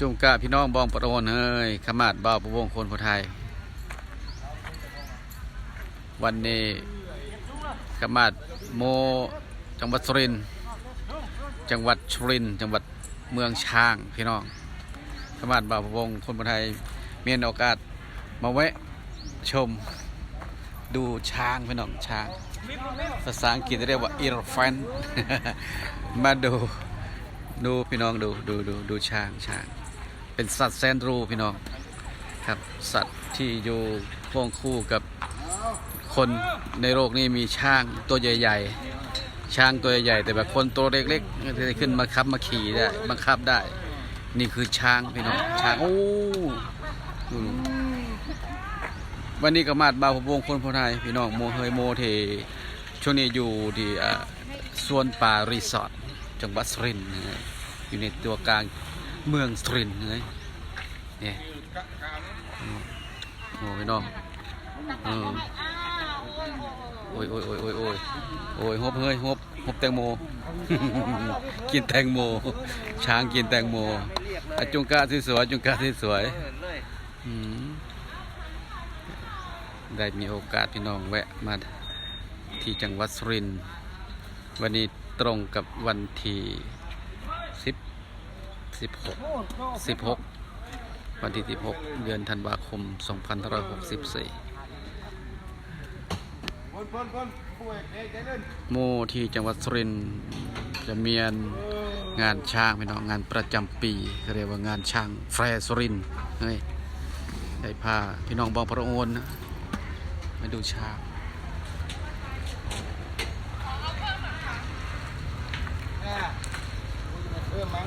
จุงกะพี่น้องบองปะโอนเฮ้ยขมาดบ่าวประวงคนผู้ไทย วันนี้ขมาดโมจังหวัดสุรินจังหวัดสุรินจังหวัดเมืองช้างพี่น้องขมาดบ่าวประวงคนผู้ไทยมีโอกาสมาแวะชมดูช้างพี่น้องช้าง ภาษาอังกฤษเรียกว่า elephant มาดูดูพี่น้องดูดูดูดูช้างช้าง เป็นสัตว์แสนรู้พี่น้องครับสัตว์ที่อยู่พ่วงคู่กับคนในโลกนี้มีช้างตัวใหญ่ ๆ ช้างตัวใหญ่แต่แบบคนตัวเล็กๆจะขึ้นมาขับมาขี่ได้บังคับได้ นี่คือช้างพี่น้องช้างโอ้วันนี้ก็มาดบาวพวงคนพไทยพี่น้องโมเฮยโมเทช่วงนี้อยู่ที่สวนป่ารีสอร์ทจังหวัดสุรินทร์อยู่ในตัวกลาง เมืองสุรินทร์เลยเนี่ยโอ้พี่น้องเออโอ้ยโอ้ยโอ้ยโอ้ยโอ้ยโอ้ยฮบเฮ้ยฮบฮบแตงโม กินแตงโม ช้างกินแตงโมอจุงกาที่สวยจุงกาที่สวยได้มีโอกาสพี่น้องแวะมาที่จังหวัดสุรินทร์วันนี้ตรงกับวันที่ สิบหกสิบหกวันที่สิบหกเดือนธันวาคมสองพันร้อยหกสิบสี่โมที่จังหวัดสุรินทร์จะมีงานช้างพี่น้องงานประจำปีเขาเรียกว่างานช้างแฟร์สุรินทร์เฮ้ยได้พาพี่น้องบองพระโอนนะมาดูช้างเออมั้ง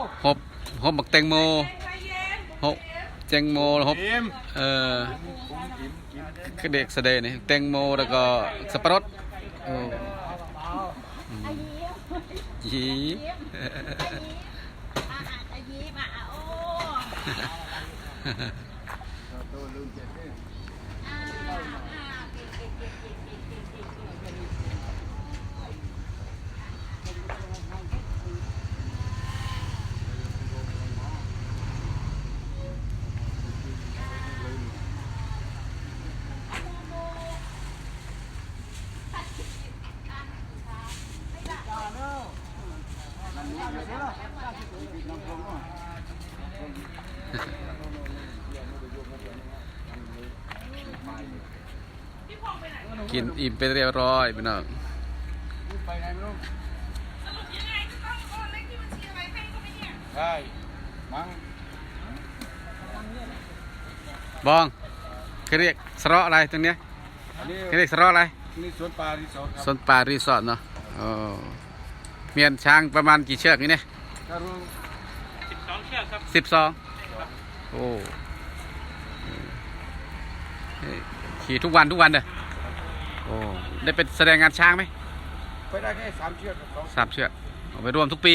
ห้เอาฮบฮบบักแตงโมฮบแตงโมฮบอิ่มเอ่อผมอิ่มอิ่มคือเด็กแสดงนี่แตงโมแล้วก็สับปะรดโอ้อืมยีอายิ้มอะโอ้ กินอิ่มไปเรียบร้อยพี่น้องไปไหนไม่รู้ใช่มั้งบองเขาเรียกสระอะไรตรงเนี้ยอันนี้เขาเรียกสระอะไรนี่สวนปลารีสอร์ทคสรับวนป่ารีสอร์ทเนาะโอ้เมียนช้างประมาณกี่เชือกนี่เนี่ยถ้ารู้สิบสองโอ้เฮ้ยขี่ทุกวันทุกวันเด้อโอ้ได้เป็นแสดงงานช้างไหมไปได้แค่สามเชือกกับสองสามเชือกเอาไปรวมทุกปี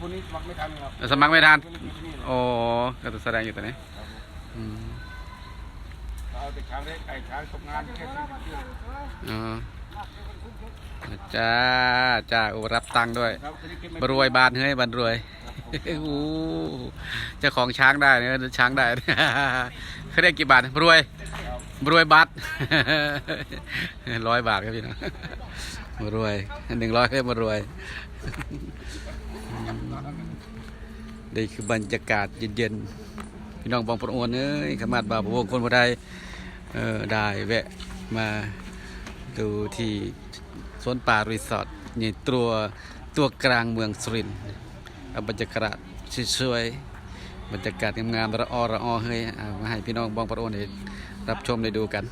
คนนี้สมัครไม่ทันครับแต่สมัครไม่ทันคนนี้ที่นี่เลยโอ้ก็จะแสดงอยู่ตรงนี้อืมเอาแต่ช้างเล็กไอ้ช้างตกงานแค่สิบเชือกอ๋อจ้าจ้าโอ้รับตังค์ด้วยครับคนนี้เก็บไม่บรวยบานเฮ้ยบันรวยโอ้โหเจ้าของช้างได้เนี่ยช้างได้เขาได้กี่บาทบรวยบ รวยบาทร้อยบาทครับพี่น้องบรวยหนึ่งร้อยให้บรวย นี่คือบรรยากาศเย็นๆ พี่น้องบองปนโอนเอ้ยขมาดบาปวงคนบ่ได้เออได้แวะมาดูที่สวนป่ารีสอร์ทนี่ตัวตัวกลางเมืองสุรินทร์เอาบรรยากาศสวยๆ บรรยากาศงามๆระออระออเฮ้ยมาให้พี่น้องบองปะโอนได้รับชมได้ดูกัน